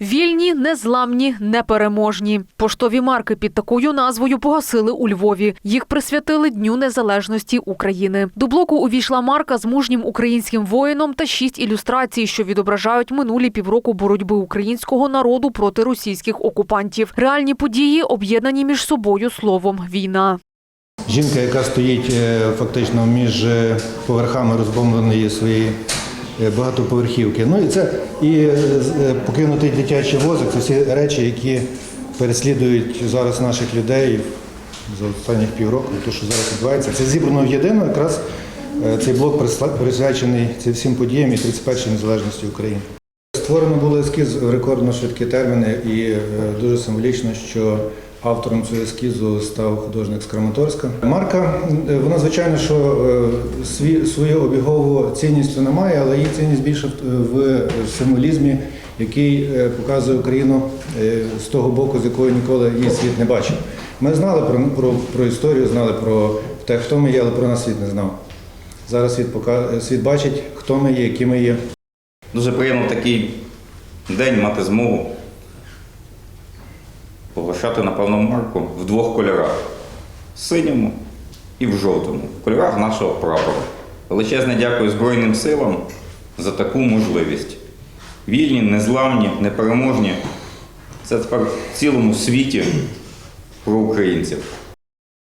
Вільні, незламні, непереможні. Поштові марки під такою назвою погасили у Львові. Їх присвятили Дню Незалежності України. До блоку увійшла марка з мужнім українським воїном та шість ілюстрацій, що відображають минулі півроку боротьби українського народу проти російських окупантів. Реальні події об'єднані між собою словом війна. Жінка, яка стоїть е, фактично між е, поверхами розбомбленої своєї багатоповерхівки. Ну і це і е, е, покинутий дитячий возик, це всі речі, які переслідують зараз наших людей за останніх півроку, те, що зараз відбувається. Це зібрано в єдину, якраз е, цей блок присвячений цим всім подіям і 31-й незалежності України. Створено було ескіз в рекордно швидкі терміни, і е, дуже символічно, що автором цього ескізу став художник з Краматорська. Марка, е, вона звичайно, що е, свою обігову цінність вона має, але її цінність більше в- в символізмі, який е, показує Україну е, з того боку, з якого ніколи її світ не бачив. Ми знали про, про, про історію, знали про те, хто ми є, але про нас світ не знав. Зараз світ, пока, світ бачить, хто ми є, які ми є. Дуже приємно такий день мати змогу погашати, напевно, марку в двох кольорах синьому і в жовтому, в кольорах нашого прапора. Величезне дякую Збройним силам за таку можливість. Вільні, незламні, непереможні. Це тепер в цілому світі про українців.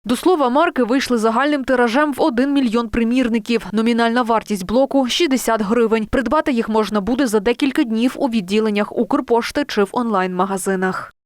До слова, марки вийшли загальним тиражем в 1 мільйон примірників. Номінальна вартість блоку 60 гривень. Придбати їх можна буде за декілька днів у відділеннях Укрпошти чи в онлайн-магазинах.